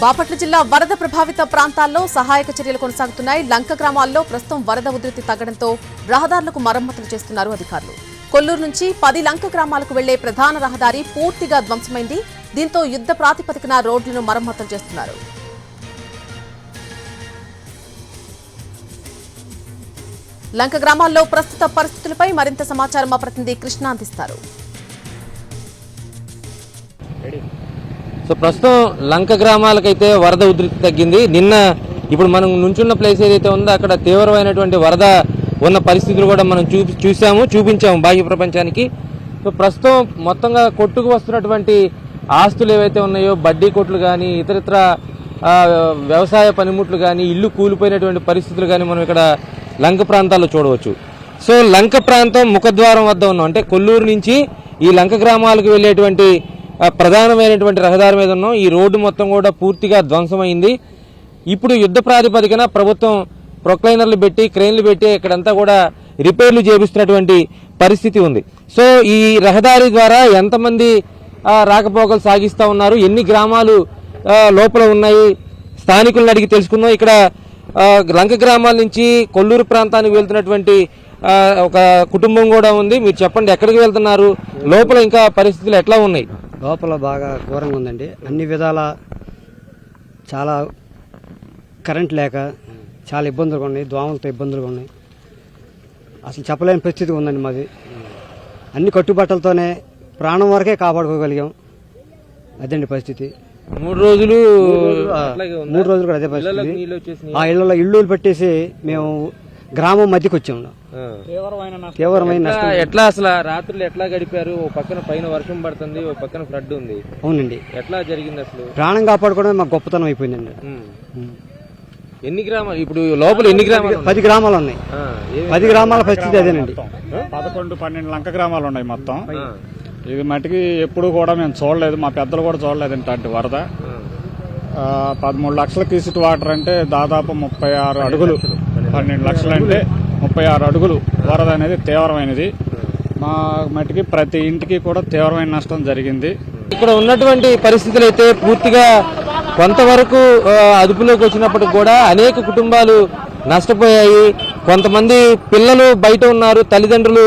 బాపట్ల జిల్లా వరద ప్రభావిత ప్రాంతాల్లో సహాయక చర్యలు కొనసాగుతున్నాయి. లంక గ్రామాల్లో ప్రస్తుతం వరద ఉధృతి తగ్గడంతో రహదారులకు మరమ్మతులు చేస్తున్నారు అధికారులు. కొల్లూరు నుంచి పది లంక గ్రామాలకు వెళ్ళే ప్రధాన రహదారి పూర్తిగా ధ్వంసమైంది. దీంతో యుద్ధ ప్రాతిపదికన రోడ్లను మరమ్మతులు చేస్తున్నారు. లంక గ్రామాల్లో ప్రస్తుత పరిస్థితులపై మరింత సమాచారం మా ప్రతినిధి కృష్ణ అందిస్తారు సో ప్రస్తుతం లంక గ్రామాలకైతే వరద ఉధృతి తగ్గింది. నిన్న ఇప్పుడు మనం నుంచున్న ప్లేస్ ఏదైతే ఉందో అక్కడ తీవ్రమైనటువంటి వరద ఉన్న పరిస్థితులు కూడా మనం చూ చూసాము చూపించాము బాహ్య ప్రపంచానికి. సో ప్రస్తుతం మొత్తంగా కొట్టుకు వస్తున్నటువంటి ఆస్తులు ఏవైతే ఉన్నాయో బడ్డీ కొట్లు కానీ ఇతరితర వ్యవసాయ పనిముట్లు కానీ ఇల్లు కూలిపోయినటువంటి పరిస్థితులు కానీ మనం ఇక్కడ లంక ప్రాంతాల్లో చూడవచ్చు. సో లంక ప్రాంతం ముఖద్వారం వద్ద ఉన్నాం. అంటే కొల్లూరు నుంచి ఈ లంక గ్రామాలకు వెళ్ళేటువంటి ప్రధానమైనటువంటి రహదారి మీద ఉన్నాం. ఈ రోడ్డు మొత్తం కూడా పూర్తిగా ధ్వంసమైంది. ఇప్పుడు యుద్ధ ప్రాతిపదికన ప్రభుత్వం ప్రొక్లైనర్లు పెట్టి క్రెయిన్లు పెట్టి ఇక్కడంతా కూడా రిపేర్లు చేపిస్తున్నటువంటి పరిస్థితి ఉంది. సో ఈ రహదారి ద్వారా ఎంతమంది రాకపోకలు సాగిస్తూ ఉన్నారు? ఎన్ని గ్రామాలు లోపల ఉన్నాయి? స్థానికులను అడిగి తెలుసుకుందాం. ఇక్కడ లంక గ్రామాల నుంచి కొల్లూరు ప్రాంతానికి వెళ్తున్నటువంటి ఒక కుటుంబం కూడా ఉంది. మీరు చెప్పండి ఎక్కడికి వెళ్తున్నారు? లోపల ఇంకా పరిస్థితులు ఎట్లా ఉన్నాయి? లోపల బాగా ఘోరంగా ఉందండి. అన్ని విధాల చాలా కరెంట్ లేక చాలా ఇబ్బందులుగా ఉన్నాయి. దోమలతో ఇబ్బందులుగా ఉన్నాయి. అసలు చెప్పలేని పరిస్థితి ఉందండి మాది. అన్ని కట్టుబట్టలతోనే ప్రాణం వరకే కాపాడుకోగలిగాం. అదండి పరిస్థితి. మూడు రోజులు? మూడు రోజులు కూడా అదే పరిస్థితి. ఆ ఇళ్ళలో ఇళ్ళు పెట్టేసి మేము గ్రామం మధ్యకి వచ్చాము. తీవ్రమైన ఎట్లా- నష్టం. ఎట్లా అసలు రాత్రులు ఎట్లా గడిపారు? ఓ పక్కన పైన వర్షం పడుతుంది ఓ పక్కన ఫ్లడ్ ఉంది. అవునండి. ఎట్లా జరిగింది అసలు? ప్రాణం కాపాడుకోవడం మాకు గొప్పతనం అయిపోయిందండి. ఎన్ని గ్రామాలు? ఇప్పుడు లోపల ఎన్ని గ్రామాలు? పది గ్రామాలు ఉన్నాయి. పది గ్రామాల? పరిస్థితి అదేనండి. పదకొండు పన్నెండు లంక గ్రామాలు ఉన్నాయి మొత్తం. ఇది మటుకి ఎప్పుడు కూడా మేము చూడలేదు మా పెద్దలు కూడా చూడలేదు ఇట్లాంటి వరద. పదమూడు లక్షల క్యూసిట్ వాటర్ అంటే దాదాపు ముప్పై ఆరు అడుగులు. పన్నెండు లక్షలు అంటే ముప్పై ఆరు అడుగులు వరద అనేది తీవ్రమైనది. మా మటుకి ప్రతి ఇంటికి కూడా తీవ్రమైన నష్టం జరిగింది. ఇక్కడ ఉన్నటువంటి పరిస్థితులు అయితే పూర్తిగా కొంతవరకు అదుపులోకి వచ్చినప్పటికి కూడా అనేక కుటుంబాలు నష్టపోయాయి. కొంతమంది పిల్లలు బయట ఉన్నారు తల్లిదండ్రులు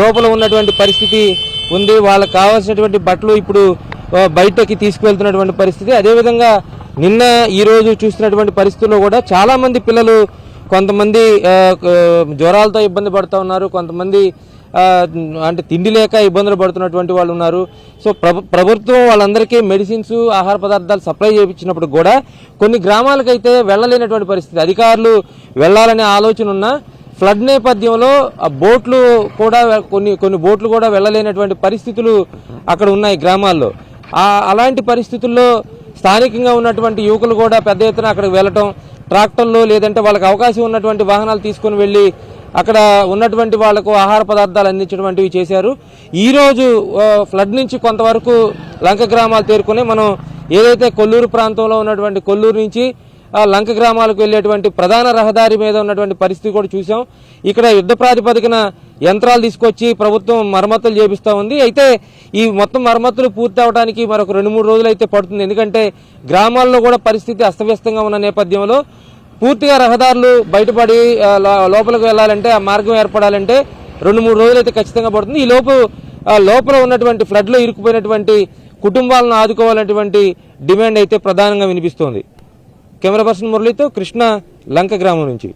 లోపల ఉన్నటువంటి పరిస్థితి ఉంది. వాళ్ళకి కావాల్సినటువంటి బట్టలు ఇప్పుడు బయటకి తీసుకువెళ్తున్నటువంటి పరిస్థితి. అదేవిధంగా నిన్న ఈ రోజు చూస్తున్నటువంటి పరిస్థితుల్లో కూడా చాలామంది పిల్లలు కొంతమంది జ్వరాలతో ఇబ్బంది పడుతూ ఉన్నారు. కొంతమంది అంటే తిండి లేక ఇబ్బందులు పడుతున్నటువంటి వాళ్ళు ఉన్నారు. సో ప్రభు ప్రభుత్వం వాళ్ళందరికీ మెడిసిన్స్ ఆహార పదార్థాలు సప్లై చేయించినప్పుడు కూడా కొన్ని గ్రామాలకైతే వెళ్ళలేనటువంటి పరిస్థితి. అధికారులు వెళ్ళాలనే ఆలోచన ఉన్నా ఫ్లడ్ నేపథ్యంలో ఆ బోట్లు కూడా కొన్ని కొన్ని బోట్లు కూడా వెళ్ళలేనటువంటి పరిస్థితులు అక్కడ ఉన్నాయి గ్రామాల్లో. అలాంటి పరిస్థితుల్లో స్థానికంగా ఉన్నటువంటి యువకులు కూడా పెద్ద ఎత్తున అక్కడికి వెళ్ళటం ట్రాక్టర్లు లేదంటే వాళ్ళకి అవకాశం ఉన్నటువంటి వాహనాలు తీసుకొని వెళ్ళి అక్కడ ఉన్నటువంటి వాళ్ళకు ఆహార పదార్థాలు అందించటువంటివి చేశారు. ఈరోజు ఫ్లడ్ నుంచి కొంతవరకు లంక గ్రామాలు తేరుకొని మనం ఏదైతే కొల్లూరు ప్రాంతంలో ఉన్నటువంటి కొల్లూరు నుంచి లంక గ్రామాలకు వెళ్ళేటువంటి ప్రధాన రహదారి మీద ఉన్నటువంటి పరిస్థితి కూడా చూసాం. ఇక్కడ యుద్ధ ప్రాతిపదికన యంత్రాలు తీసుకొచ్చి ప్రభుత్వం మరమ్మతులు చేపిస్తూ ఉంది. అయితే ఈ మొత్తం మరమ్మతులు పూర్తి అవడానికి మరొక రెండు మూడు రోజులు అయితే పడుతుంది. ఎందుకంటే గ్రామాల్లో కూడా పరిస్థితి అస్తవ్యస్తంగా ఉన్న నేపథ్యంలో పూర్తిగా రహదారులు బయటపడి లోపలికి వెళ్ళాలంటే ఆ మార్గం ఏర్పడాలంటే రెండు మూడు రోజులు అయితే ఖచ్చితంగా పడుతుంది. ఈ లోపు లోపల ఉన్నటువంటి ఫ్లడ్లో ఇరుక్కుపోయినటువంటి కుటుంబాలను ఆదుకోవాలన్నటువంటి డిమాండ్ అయితే ప్రధానంగా వినిపిస్తోంది. కెమెరా పర్సన్ మురళితో కృష్ణ లంక గ్రామం నుంచి.